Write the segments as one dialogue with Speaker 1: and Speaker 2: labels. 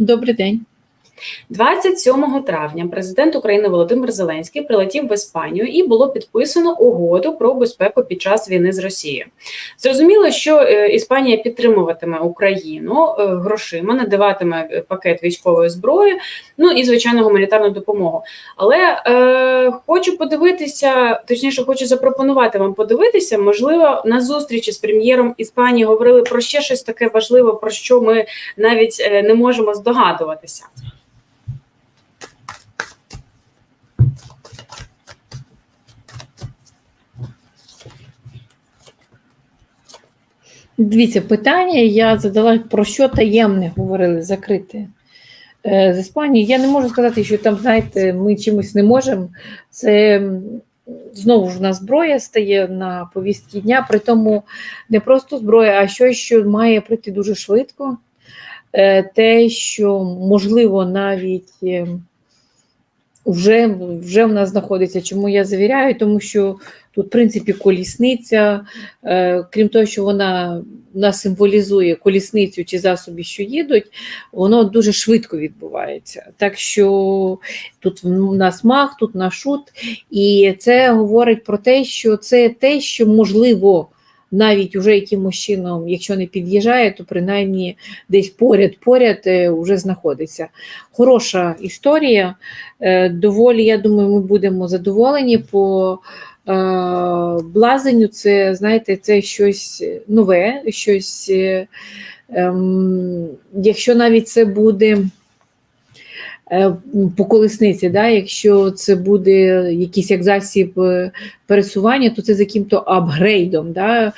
Speaker 1: Добрий день.
Speaker 2: 27 травня президент України Володимир Зеленський прилетів в Іспанію і було підписано угоду про безпеку під час війни з Росією. Зрозуміло, що е, Іспанія підтримуватиме Україну е, грошима, надаватиме е, пакет військової зброї, ну і звичайно гуманітарну допомогу. Але е, хочу подивитися, точніше, хочу запропонувати вам подивитися. Можливо, на зустрічі з прем'єром Іспанії говорили про ще щось таке важливе, про що ми навіть не можемо здогадуватися.
Speaker 1: Дивіться, питання я задала про що таємне говорили закрите е, з Іспанії. Я не можу сказати, що там, знаєте, ми чимось не можемо. Це знову ж у зброя стає на повістці дня, при тому не просто зброя, а щось, що має прийти дуже швидко. Е, Те, що можливо навіть. Вже, вже в нас знаходиться. Чому я завіряю? Тому що тут, в принципі, колісниця, е, крім того, що вона нас символізує колісницю чи засоби, що їдуть, воно дуже швидко відбувається. Так що тут в нас мах, тут наш шут, і це говорить про те, що це те, що можливо. Навіть уже якимось чином, якщо не під'їжджає, то принаймні десь поряд-поряд вже знаходиться. Хороша історія. Е, Доволі, я думаю, ми будемо задоволені по е, блазенню. Це, знаєте, це щось нове, щось, е, ем, якщо навіть це буде. Е, По колесниці, да, якщо це буде якийсь як засіб е, пересування, то це з яким-то апгрейдом. Да, е,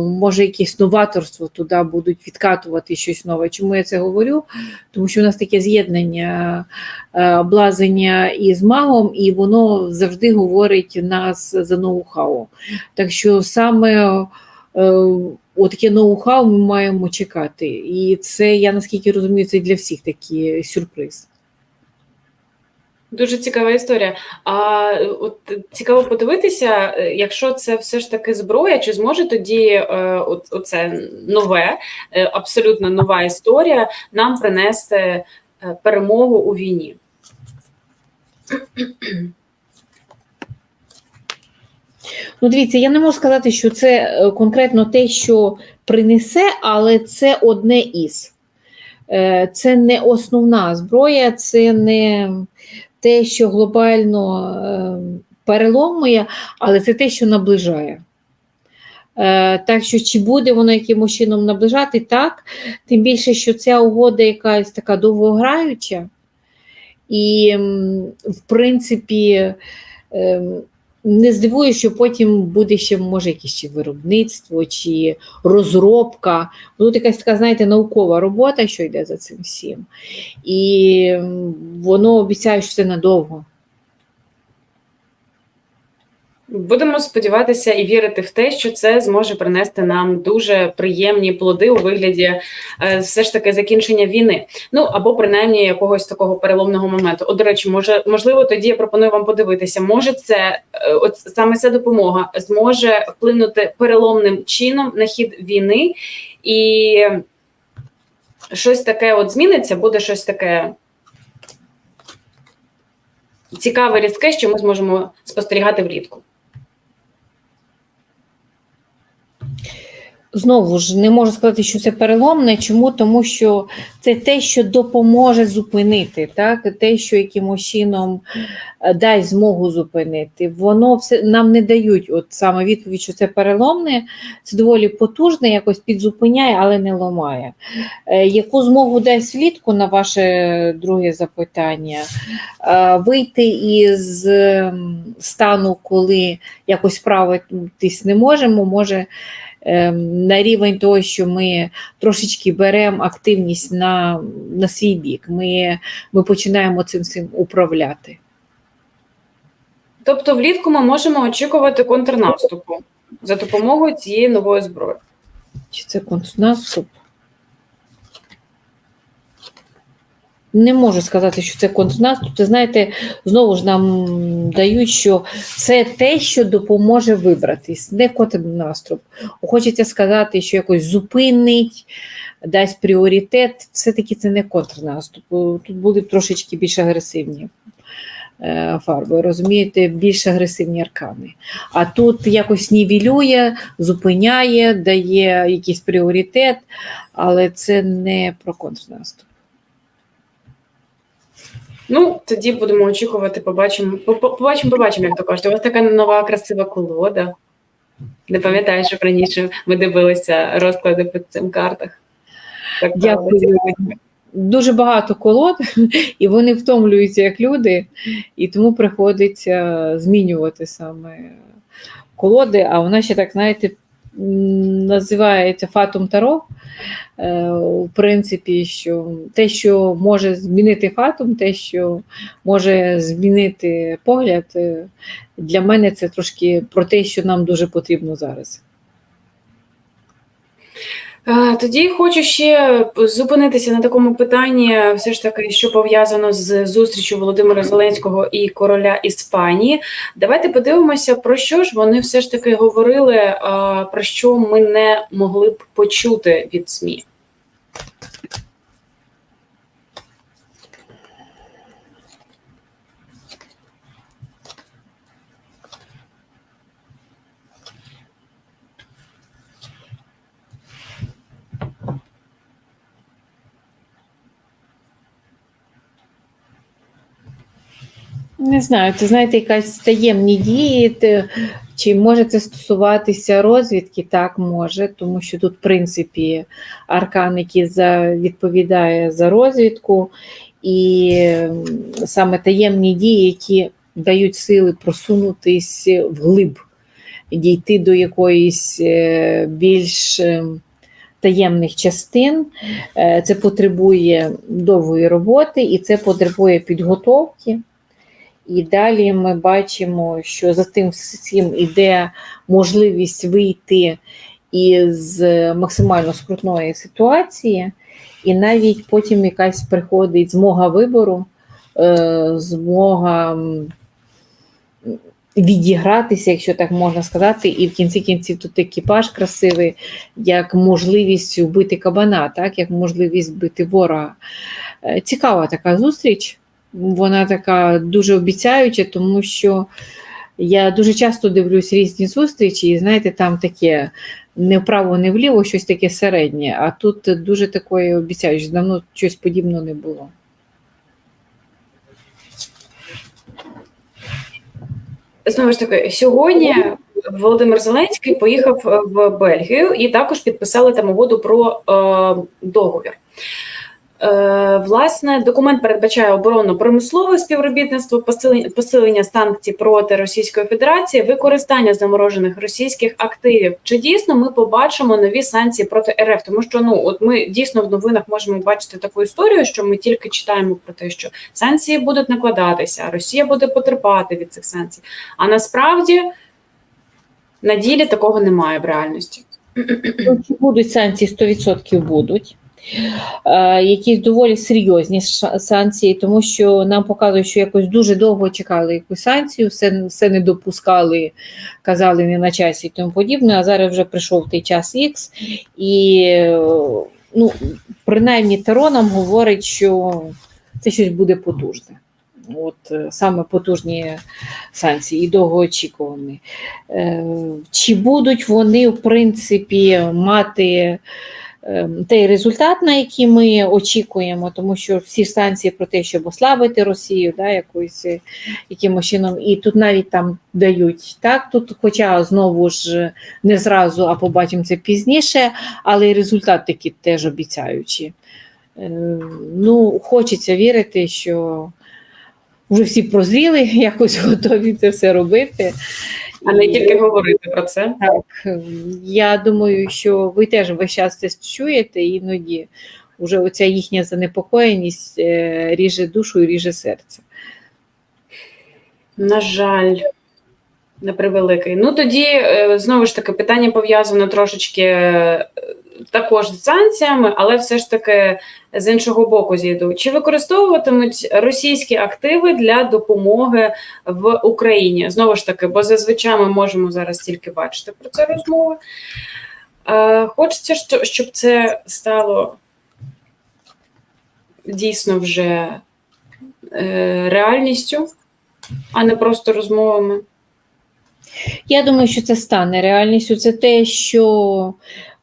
Speaker 1: може, якесь новаторство туди будуть відкатувати щось нове. Чому я це говорю? Тому що у нас таке з'єднання блазення із магом, і воно завжди говорить нас за ноу-хау. Так що саме отаке ноу-хау ми маємо чекати. І це, я наскільки розумію, це для всіх такий сюрприз.
Speaker 2: Дуже цікава історія. А от цікаво подивитися, е, якщо це все ж таки зброя, чи зможе тоді е, от, оце нове, е, абсолютно нова історія нам принести е, перемогу у війні?
Speaker 1: Ну, дивіться, я не можу сказати, що це е, конкретно те, що принесе, але це одне із. Е, Це не основна зброя, це не те, що глобально е, переломує, але це те, що наближає. Е, Так що, чи буде воно якимось чином наближати, так. Тим більше, що ця угода якась така довгограюча, і, в принципі, ем, не здивую, що потім буде ще, може, якесь чи виробництво, чи розробка. Тут якась така, знаєте, наукова робота, що йде за цим всім. І воно обіцяє, що це надовго.
Speaker 2: Будемо сподіватися і вірити в те, що це зможе принести нам дуже приємні плоди у вигляді е, все ж таки закінчення війни. Ну або принаймні якогось такого переломного моменту. От, до речі, може, можливо, тоді я пропоную вам подивитися, може це е, от саме ця допомога зможе вплинути переломним чином на хід війни, і щось таке от зміниться, буде щось таке. Цікаве різке, що ми зможемо спостерігати влітку.
Speaker 1: Знову ж не можу сказати, що це переломне. Чому? Тому що це те, що допоможе зупинити, так? те, що якимось чином е, дасть змогу зупинити. Воно все нам не дають от саме відповідь, що це переломне, це доволі потужне, якось підзупиняє, але не ламає. Е, Яку змогу дасть влітку на ваше друге запитання? Е, Вийти із ем, стану, коли якось справитись не можемо, може на рівень того, що ми трошечки беремо активність на, на свій бік. Ми, ми починаємо цим всім управляти.
Speaker 2: Тобто, влітку ми можемо очікувати контрнаступу за допомогою цієї нової зброї.
Speaker 1: Чи це контрнаступ? Не можу сказати, що це контрнаступ. Це знаєте, знову ж нам дають, що це те, що допоможе вибратись, не контрнаступ. Хочеться сказати, що якось зупинить, дасть пріоритет. Все-таки це не контрнаступ. Тут були трошечки більш агресивні е, фарби, розумієте, більш агресивні аркани. А тут якось нівелює, зупиняє, дає якийсь пріоритет, але це не про контрнаступ.
Speaker 2: Ну, тоді будемо очікувати, побачимо. По- по- Побачимо, побачимо, як то кажуть. У вас така нова красива колода. Не пам'ятаю, що раніше ми дивилися розклади по цим картах. Так,
Speaker 1: Дякую. Дуже багато колод, і вони втомлюються як люди, і тому приходиться змінювати саме колоди. А вона ще так, знаєте, називається Фатум Таро. Е, В принципі, що те, що може змінити фатум, те, що може змінити погляд, е, для мене це трошки про те, що нам дуже потрібно зараз.
Speaker 2: Е, Тоді хочу ще зупинитися на такому питанні, все ж таки, що пов'язано з зустрічю Володимира Зеленського і короля Іспанії. Давайте подивимося, про що ж вони все ж таки говорили, про що ми не могли б почути від СМІ.
Speaker 1: Не знаю, це знаєте, якась таємні дії. Чи може це стосуватися розвідки? Так, може, тому що тут, в принципі, аркан, який за, відповідає за розвідку, і саме таємні дії, які дають сили просунутись вглиб, дійти до якоїсь е, більш е, таємних частин. Е, Це потребує довгої роботи і це потребує підготовки. І далі ми бачимо, що за тим всім іде можливість вийти із максимально скрутної ситуації, і навіть потім якась приходить змога вибору, е, змога відігратися, якщо так можна сказати, і в кінці кінців тут екіпаж красивий, як можливість вбити кабана, так, як можливість вбити ворога. Е, Цікава така зустріч. Вона така дуже обіцяюча, тому що я дуже часто дивлюсь різні зустрічі, і знаєте, там таке не вправо, не вліво, щось таке середнє. А тут дуже такої обіцяюче, давно щось подібного не було.
Speaker 2: Знову ж таки, сьогодні Володимир Зеленський поїхав в Бельгію і також підписали там угоду про е, договір. Е, власне, документ передбачає оборонно-промислове співробітництво, посилення, санкцій проти Російської Федерації, використання заморожених російських активів. Чи дійсно ми побачимо нові санкції проти РФ? Тому що ну от ми дійсно в новинах можемо бачити таку історію, що ми тільки читаємо про те, що санкції будуть накладатися, Росія буде потерпати від цих санкцій. А насправді на ділі такого немає в реальності.
Speaker 1: Чи будуть санкції 100% будуть. Е, Якісь доволі серйозні санкції, тому що нам показують, що якось дуже довго чекали якусь санкцію, все, все не допускали, казали не на часі і тому подібне. А зараз вже прийшов той час Х, і ну, принаймні Таро нам говорить, що це щось буде потужне. От е, саме потужні санкції і довгоочікувані. Е, Чи будуть вони, в принципі, мати той результат, на який ми очікуємо, тому що всі санкції про те, щоб ослабити Росію, да, якось, е, якимось чином, і тут навіть там дають так, тут, хоча знову ж не зразу, а побачимо це пізніше, але і результат такий теж обіцяючий. Е, Ну, хочеться вірити, що вже всі прозріли, якось готові це все робити.
Speaker 2: А не тільки говорити про це.
Speaker 1: так, я думаю, що ви теж весь час це чуєте, іноді вже оця їхня занепокоєність е, ріже душу і ріже серце.
Speaker 2: На жаль, на превеликий. Ну тоді е, знову ж таки питання пов'язано трошечки е, також з санкціями, але все ж таки з іншого боку зійду. Чи використовуватимуть російські активи для допомоги в Україні? Знову ж таки, бо зазвичай ми можемо зараз тільки бачити про це розмови. Е, Хочеться, щоб це стало дійсно вже е, реальністю, а не просто розмовами.
Speaker 1: Я думаю, що це стане реальністю. Це те, що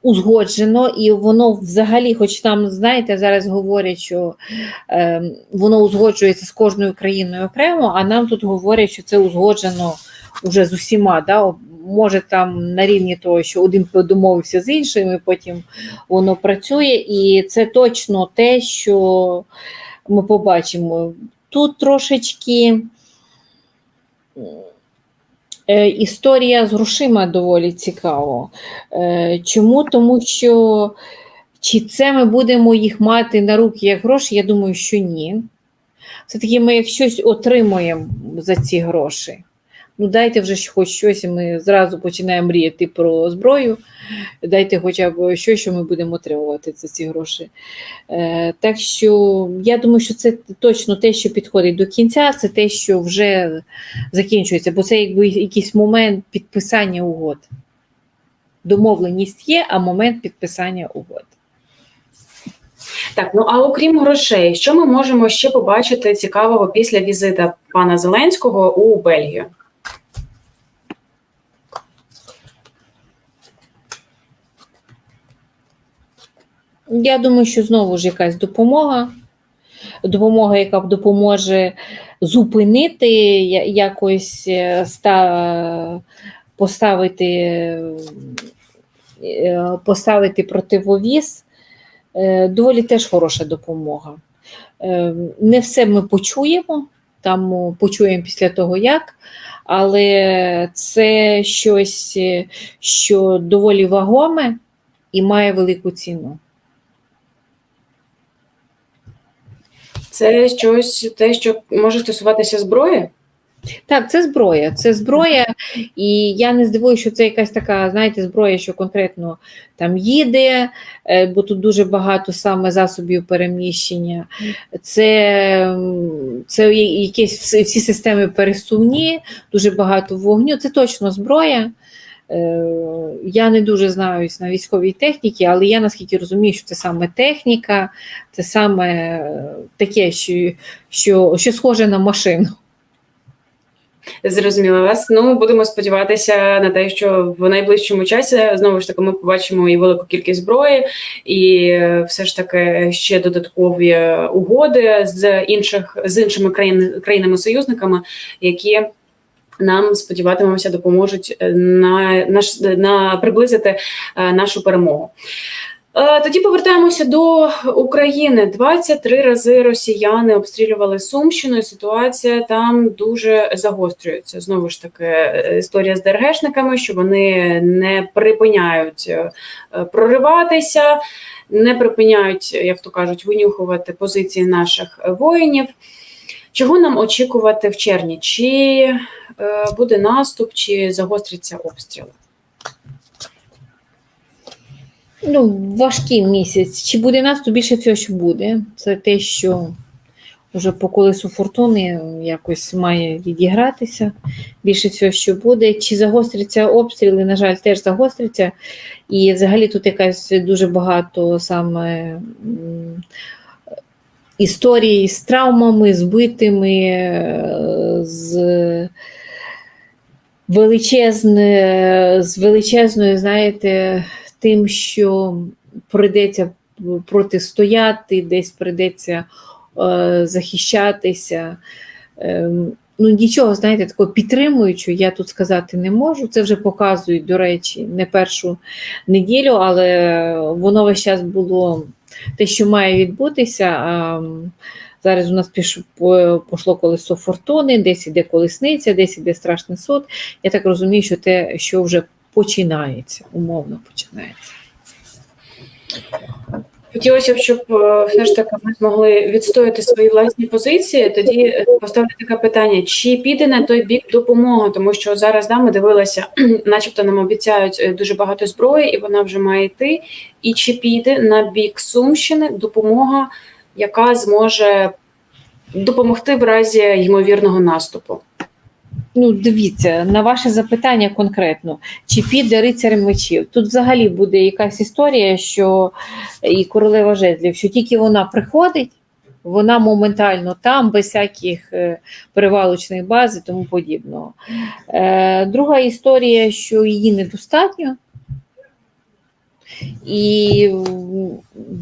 Speaker 1: узгоджено, і воно взагалі, хоч там, знаєте, зараз говорять, що е, воно узгоджується з кожною країною окремо, а нам тут говорять, що це узгоджено вже з усіма. Да? Може там на рівні того, що один домовився з іншим, і потім воно працює, і це точно те, що ми побачимо. Тут трошечки. Е, Історія з грошима доволі цікава. Е, Чому? Тому що чи це ми будемо їх мати на руки як гроші? Я думаю, що ні. Все-таки ми як щось отримуємо за ці гроші. Ну, дайте вже хоч щось, і ми зразу починаємо мріяти про зброю. Дайте хоча б щось, що ми будемо отримувати за ці гроші. Е, так що я думаю, що це точно те, що підходить до кінця, це те, що вже закінчується, бо це якби якийсь момент підписання угод. Домовленість є, а момент підписання угод.
Speaker 2: Так, ну а окрім грошей, що ми можемо ще побачити цікавого після візита пана Зеленського у Бельгію?
Speaker 1: Я думаю, що знову ж якась допомога. Допомога, яка допоможе зупинити якось е, ста, поставити, е, поставити противовіз. Е, Доволі теж хороша допомога. Не все ми почуємо, там почуємо після того, як, але це щось, що доволі вагоме і має велику ціну.
Speaker 2: Це щось те, що може стосуватися зброї?
Speaker 1: Так, це зброя. Це зброя, і я не здивуюся, що це якась така, знаєте, зброя, що конкретно там їде, е, бо тут дуже багато саме засобів переміщення. Це, це якісь всі, системи пересувні, дуже багато вогню. Це точно зброя. Е, Я не дуже знаюсь на військовій техніці, але я наскільки розумію, що це саме техніка, це саме е, таке, що, що, що схоже на машину.
Speaker 2: Зрозуміла вас. Ну будемо сподіватися на те, що в найближчому часі знову ж таки ми побачимо і велику кількість зброї, і е, все ж таки ще додаткові угоди з інших з іншими країн, країнами-союзниками, які нам сподіватимемося допоможуть е, на наш на приблизити е, нашу перемогу. Е, Тоді повертаємося до України. 23 рази росіяни обстрілювали Сумщину. і Ситуація там дуже загострюється. Знову ж таки, історія з ДРГшниками, що вони не припиняють прориватися, не припиняють, як то кажуть, винюхувати позиції наших воїнів. Чого нам очікувати в червні? Чи е, буде наступ, чи загостряться обстріли?
Speaker 1: Ну, важкий місяць. Чи буде нас, то більше всього, що буде. Це те, що вже по колесу фортуни якось має відігратися. Більше всього, що буде. Чи загостряться обстріли, на жаль, теж загостряться. І взагалі тут якась дуже багато саме м, історій з травмами, збитими, е, з величезне, з величезною, знаєте, тим, що прийдеться протистояти, десь прийдеться е, захищатися. Е, ну, нічого, знаєте, такого підтримуючого я тут сказати не можу. Це вже показують, до речі, не першу неділю, але воно весь час було те, що має відбутися. Зараз у нас пішло колесо фортуни, десь іде колесниця, десь іде страшний суд. Я так розумію, що те, що вже починається, умовно починається.
Speaker 2: Хотілося б, щоб е, все ж таки ми змогли відстояти свої власні позиції. Тоді поставлю таке питання: чи піде на той бік допомога? Тому що зараз да, ми дивилися, начебто нам обіцяють е, дуже багато зброї, і вона вже має йти. І чи піде на бік Сумщини допомога, яка зможе допомогти в разі ймовірного наступу?
Speaker 1: Ну, дивіться, на ваше запитання конкретно, чи піде рицар мечів? Тут взагалі буде якась історія, що і королева жезлів, що тільки вона приходить, вона моментально там, без всяких е, перевалочних баз і тому подібного. Е, друга історія, що її недостатньо. І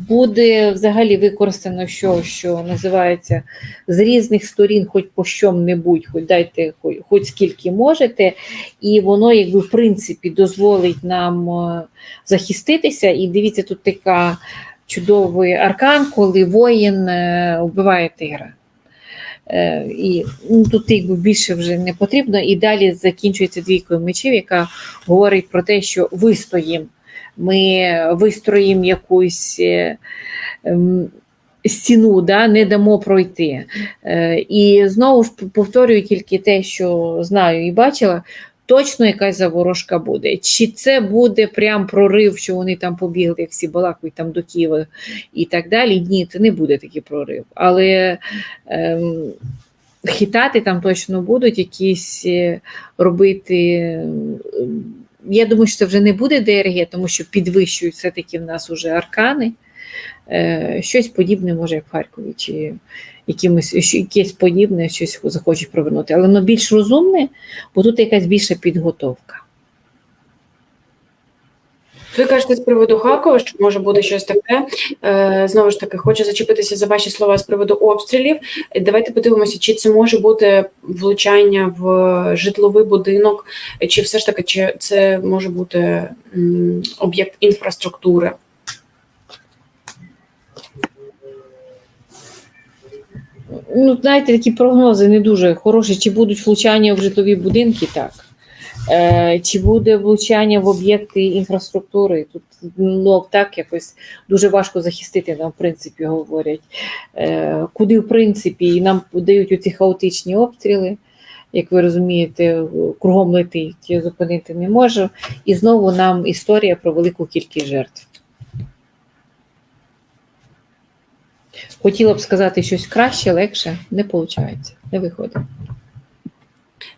Speaker 1: буде взагалі використано що, що називається з різних сторін, хоч по чому-небудь, хоч дайте хоч, хоч скільки можете, і воно, якби в принципі, дозволить нам е, захиститися. І дивіться, тут така чудовий аркан, коли воїн е, вбиває тигра. Е, І ну, тут якби більше вже не потрібно. І далі закінчується двійкою мечів, яка говорить про те, що вистоїмо. Ми вистроїмо якусь е, ем, стіну, да, не дамо пройти. Е, І знову ж повторюю тільки те, що знаю і бачила. Точно якась заворожка буде. Чи це буде прям прорив, що вони там побігли, як всі балакують там до Києва і так далі? Ні, це не буде такий прорив. Але ем, хитати там точно будуть, якісь е, робити. ем, Я думаю, що це вже не буде ДРГ, тому що підвищують все-таки в нас уже аркани. Е, Щось подібне, може, як в Харкові, чи якимось, якесь подібне, щось захочуть провернути. Але воно більш розумне, бо тут якась більша підготовка.
Speaker 2: Ви кажете з приводу Харкова, що може бути щось таке. Е, знову ж таки, хочу зачепитися за ваші слова з приводу обстрілів. Давайте подивимося, чи це може бути влучання в житловий будинок, чи все ж таки чи це може бути об'єкт інфраструктури.
Speaker 1: Ну, знаєте, такі прогнози не дуже хороші. Чи будуть влучання в житлові будинки, так. Е, чи буде влучання в об'єкти інфраструктури? Тут ну, так якось дуже важко захистити, нам, в принципі, говорять. Е, куди, в принципі, і нам дають оці хаотичні обстріли. Як ви розумієте, кругом летить, зупинити не можу. І знову нам історія про велику кількість жертв. Хотіла б сказати щось краще, легше, не виходить, не виходить.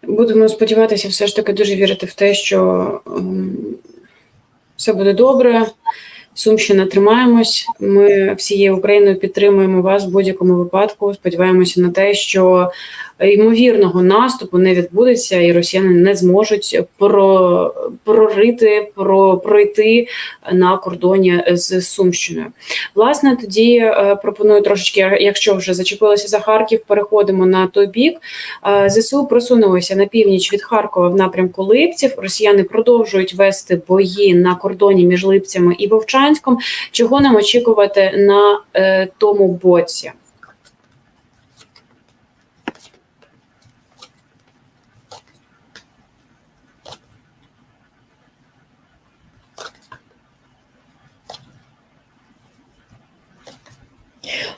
Speaker 2: Будемо сподіватися, все ж таки дуже вірити в те, що ем, все буде добре. Сумщина тримаємось. Ми всією Україною підтримуємо вас в будь-якому випадку. Сподіваємося на те, що ймовірного наступу не відбудеться, і росіяни не зможуть про, прорити, про, пройти на кордоні з Сумщиною. Власне, тоді е, пропоную трошечки, якщо вже зачепилися за Харків, переходимо на той бік. Е, ЗСУ просунулися на північ від Харкова в напрямку Липців. Росіяни продовжують вести бої на кордоні між Липцями і Вовчанськом. Чого нам очікувати на е, тому боці?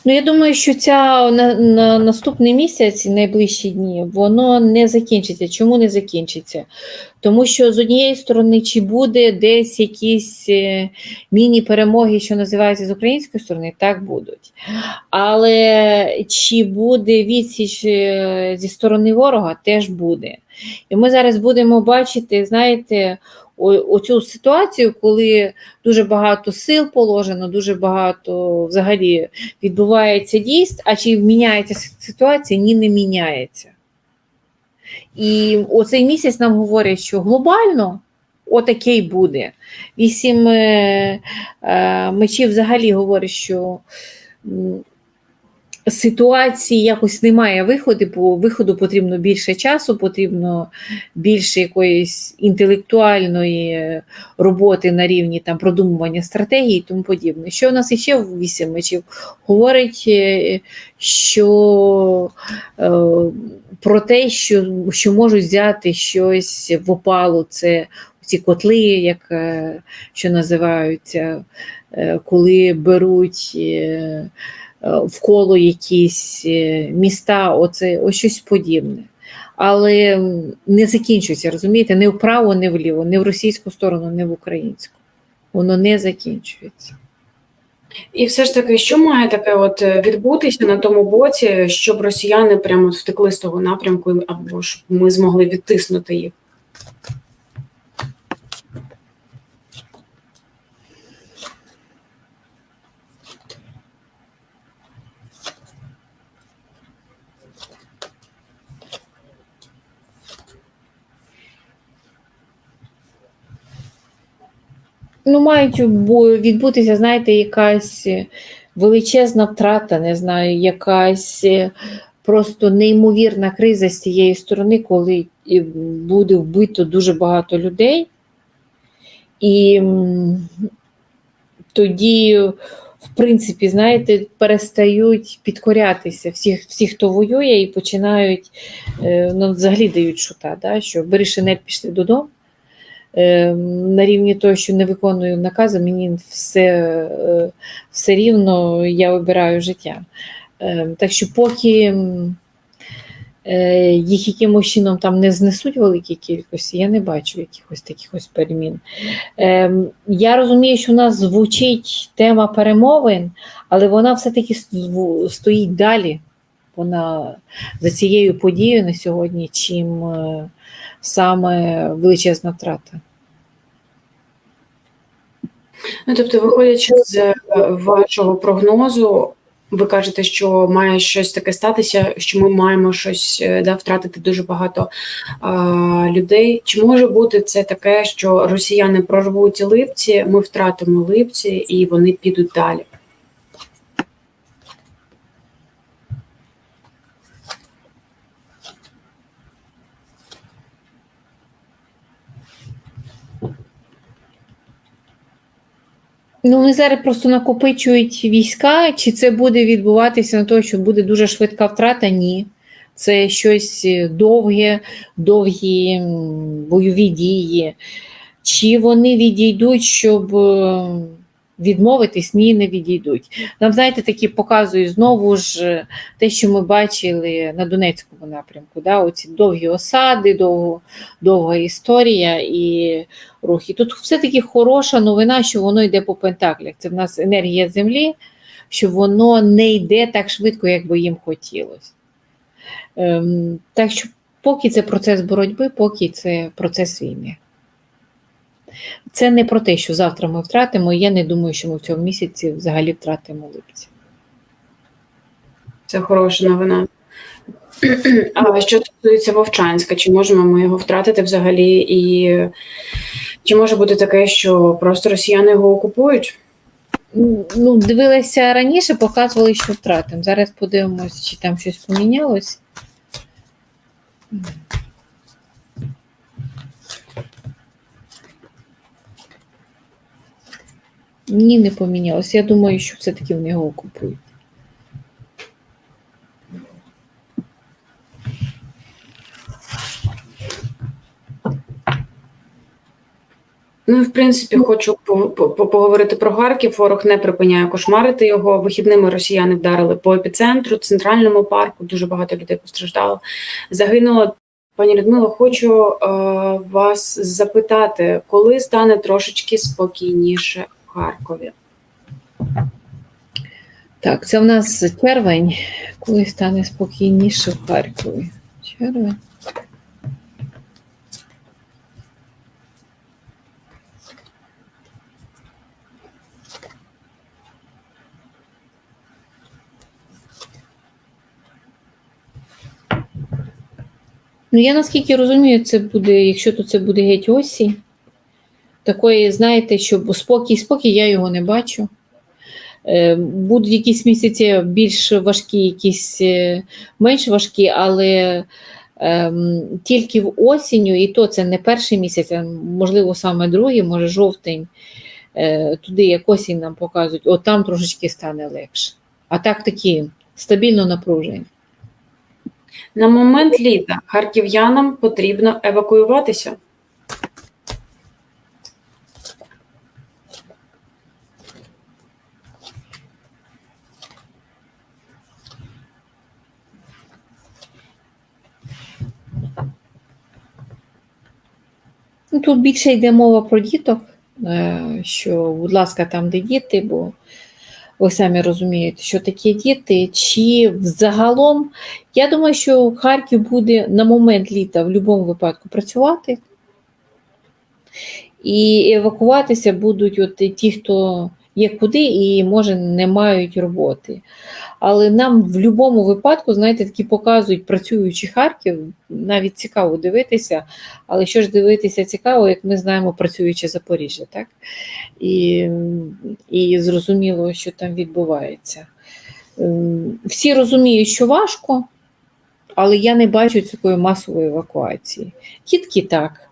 Speaker 1: Ну, я думаю, що ця на, на наступний місяць, найближчі дні, воно не закінчиться. Чому не закінчиться? Тому що з однієї сторони, чи буде десь якісь е, міні-перемоги, що називаються з української сторони, так будуть. Але чи буде відсіч е, зі сторони ворога, теж буде. І ми зараз будемо бачити, знаєте, оцю ситуацію, коли дуже багато сил положено, дуже багато взагалі відбувається дійств, а чи міняється ситуація? Ні, не міняється. І оцей місяць нам говорять, що глобально отакий буде. Вісім е, е, мечів взагалі говорять, що ситуації якось немає виходу, бо виходу потрібно більше часу, потрібно більше якоїсь інтелектуальної роботи на рівні там продумування стратегії і тому подібне. Що у нас іще в вісім мечів? Говорить, е, що е, про те, що, що можуть взяти щось в опалу, це ці котли, як е, що називаються, е, коли беруть е, е, в коло якісь е, міста, оце ось щось подібне. Але не закінчується, розумієте, не вправо, не вліво, не в російську сторону, не в українську. Воно не закінчується.
Speaker 2: І все ж таки, що має таке от е, відбутися на тому боці, щоб росіяни прямо втекли з того напрямку, або щоб ми змогли відтиснути їх?
Speaker 1: Ну, мають відбутися, знаєте, якась е, величезна втрата, не знаю, якась е, просто неймовірна криза з цієї сторони, коли буде вбито дуже багато людей. І тоді, в принципі, знаєте, перестають підкорятися всі, всі хто воює, і починають, е, ну, взагалі дають шута, да, що бери шинель, пішли додому. Е, на рівні того, що не виконую накази, мені все, е, все рівно я вибираю життя. Е, Так що, поки е, їх якимось чином там не знесуть великій кількості, я не бачу якихось таких ось перемін. Е, Я розумію, що у нас звучить тема перемовин, але вона все-таки стоїть далі. Вона за цією подією на сьогодні, чим е, саме величезна втрата.
Speaker 2: Ну, тобто, виходячи з е, вашого прогнозу, ви кажете, що має щось таке статися, що ми маємо щось е, да, втратити дуже багато а, людей. Чи може бути це таке, що росіяни прорвуть липці, ми втратимо липці і вони підуть далі?
Speaker 1: Ну, вони зараз просто накопичують війська. Чи це буде відбуватися на те, що буде дуже швидка втрата? Ні. Це щось довге, довгі бойові дії. Чи вони відійдуть, щоб е, відмовитись? Ні, не відійдуть. Нам, знаєте, такі показують знову ж е, те, що ми бачили на Донецькому напрямку. Да? Оці довгі осади, довго, довга історія і рухи. Тут все-таки хороша новина, що воно йде по пентаклях. Це в нас енергія землі, що воно не йде так швидко, як би їм хотілося. Ем, так що, поки це процес боротьби, поки це процес війни. Це не про те, що завтра ми втратимо. і Я не думаю, що ми в цьому місяці взагалі втратимо липці.
Speaker 2: Це хороша новина. А що стосується Вовчанська, чи можемо ми його втратити взагалі? І чи може бути таке, що просто росіяни його окупують?
Speaker 1: Ну, дивилася раніше, показували, що втратимо. Зараз подивимось, чи там щось помінялось. Ні, не помінялось. Я думаю, що все-таки вони його окупують.
Speaker 2: Ну, в принципі, хочу по- по- по- поговорити про Харків. Ворог не припиняє кошмарити його. Вихідними росіяни вдарили по епіцентру, центральному парку. Дуже багато людей постраждало. Загинуло. Пані Людмило, хочу е, вас запитати, коли стане трошечки спокійніше Харкові?
Speaker 1: Так, це в нас червень, коли стане спокійніше в Харкові. Червень. Ну, я наскільки розумію, це буде, якщо то це буде геть осінь. Такої, знаєте, щоб спокій, спокій, я його не бачу. Е, Будуть якісь місяці більш важкі, якісь е, менш важкі, але ем, тільки в осінню, і то це не перший місяць, а можливо саме другий, може жовтень, е, туди як осінь нам показують, от там трошечки стане легше. А так такі стабільно напружені.
Speaker 2: На момент літа харків'янам потрібно евакуюватися.
Speaker 1: Тут більше йде мова про діток, е, що, будь ласка, там, де діти, бо ви самі розумієте, що такі діти, чи взагалом, я думаю, що Харків буде на момент літа в будь-якому випадку працювати. І евакуватися будуть от ті, хто є куди і, може, не мають роботи. Але нам в будь-якому випадку, знаєте, такі показують працюючий Харків, навіть цікаво дивитися, але що ж дивитися цікаво, як ми знаємо працююче Запоріжжя, так? І, і зрозуміло, що там відбувається. Ем, Всі розуміють, що важко, але я не бачу такої масової евакуації. Тітки так.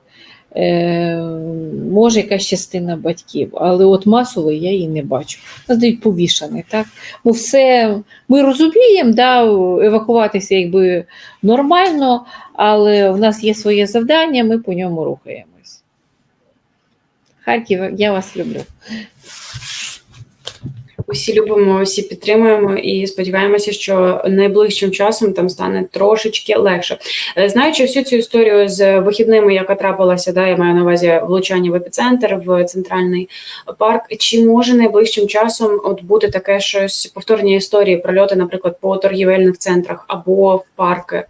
Speaker 1: Е, може, якась частина батьків, але от масово я її не бачу. Нас дають повішаний, так? Бо все ми розуміємо, да, евакуватися якби нормально, але в нас є своє завдання, ми по ньому рухаємось. Харків, я вас люблю.
Speaker 2: Усі любимо, всі підтримуємо і сподіваємося, що найближчим часом там стане трошечки легше. Е, Знаючи всю цю історію з вихідними, яка трапилася, да, я маю на увазі влучання в епіцентр в центральний парк. Чи може найближчим часом от бути таке щось повторні історії прольоти, наприклад, по торгівельних центрах або в парки?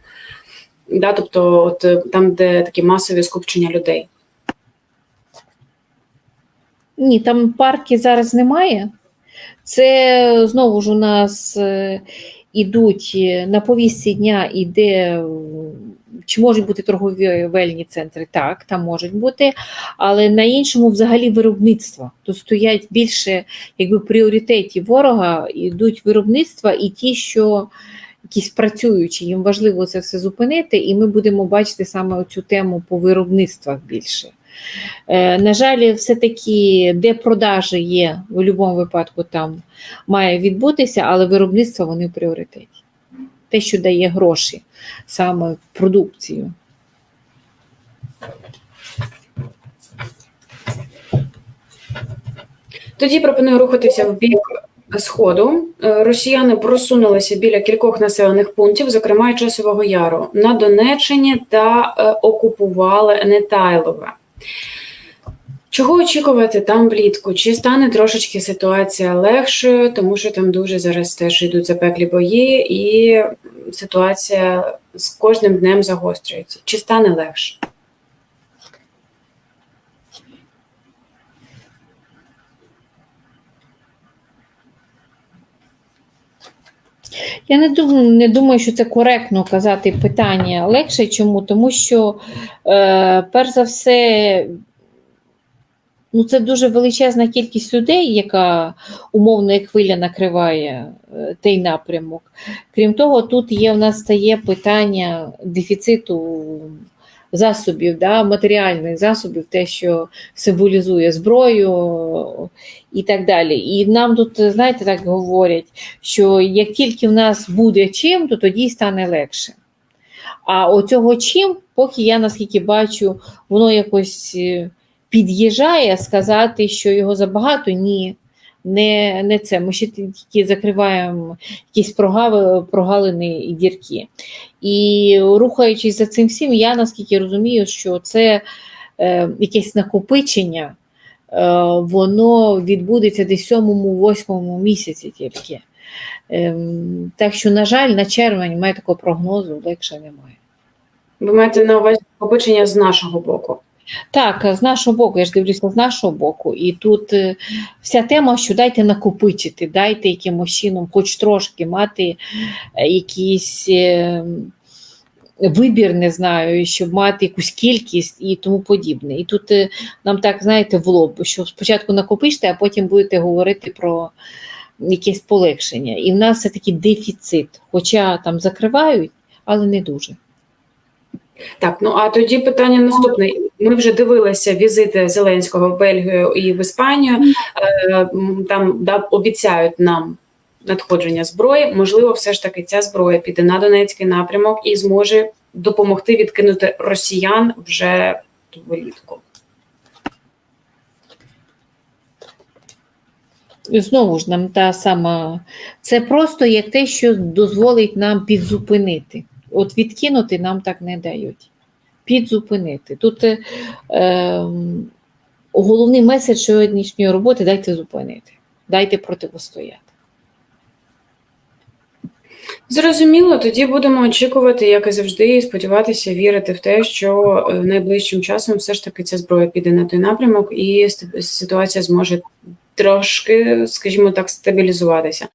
Speaker 2: Да, тобто, от е, там, де такі масові скупчення людей.
Speaker 1: Ні, там парки зараз немає. Це знову ж у нас е, ідуть е, на повістці дня іде, чи можуть бути торговельні центри? Так, там можуть бути, але на іншому взагалі виробництво. Тут стоять більше якби пріоритетів ворога, йдуть виробництва і ті, що якісь працюючі, їм важливо це все зупинити, і ми будемо бачити саме цю тему по виробництвах більше. Е, На жаль, все-таки де продажі є в будь-якому випадку там має відбутися, але виробництво вони в пріоритеті. Те, що дає гроші, саме продукцію.
Speaker 2: Тоді пропоную рухатися в бік сходу. Е, Росіяни просунулися біля кількох населених пунктів, зокрема й Часового Яру, на Донеччині та е, окупували Нетайлове. Чого очікувати там влітку? Чи стане трошечки ситуація легшою, тому що там дуже зараз теж йдуть запеклі бої, і ситуація з кожним днем загострюється. Чи стане легше?
Speaker 1: Я не думаю, не думаю, що це коректно казати питання легше. Чому? Тому що, е, перш за все, ну, це дуже величезна кількість людей, яка умовно як хвиля накриває е, той напрямок. Крім того, тут є в нас стає питання дефіциту засобів, да, матеріальних засобів, те, що символізує зброю і так далі. І нам тут, знаєте, так говорять, що як тільки в нас буде чим, то тоді стане легше. А оцього чим, поки я наскільки бачу, воно якось е, під'їжджає сказати, що його забагато, ні. Не, не це. Ми ще тільки закриваємо якісь прогали, прогалини і дірки. І рухаючись за цим всім, я наскільки розумію, що це е, якесь накопичення, е, воно відбудеться десь в сьомому-восьмому місяці тільки. Е, так що, на жаль, на червень немає такого прогнозу, легше немає.
Speaker 2: Ви маєте на увазі накопичення з нашого боку?
Speaker 1: Так, з нашого боку, я ж дивлюся з нашого боку, і тут е, вся тема, що дайте накопичити, дайте якимось чином, хоч трошки мати е, якийсь е, вибір, не знаю, щоб мати якусь кількість і тому подібне. І тут нам так, знаєте, в лоб, що спочатку накопичте, а потім будете говорити про якесь полегшення. І в нас все таки дефіцит, хоча там закривають, але не дуже.
Speaker 2: Так, ну а тоді питання наступне. Ми вже дивилися візити Зеленського в Бельгію і в Іспанію. Е, Там да, обіцяють нам надходження зброї. Можливо, все ж таки ця зброя піде на Донецький напрямок і зможе допомогти відкинути росіян вже влітку.
Speaker 1: І Знову ж нам та сама, це просто як те, що дозволить нам підзупинити. От відкинути нам так не дають. Підзупинити. Тут е, ем, головний меседж сьогоднішньої роботи дайте зупинити, дайте противостояти.
Speaker 2: Зрозуміло, тоді будемо очікувати, як і завжди, і сподіватися, вірити в те, що е, найближчим часом все ж таки ця зброя піде на той напрямок, і ситуація зможе трошки, скажімо так, стабілізуватися.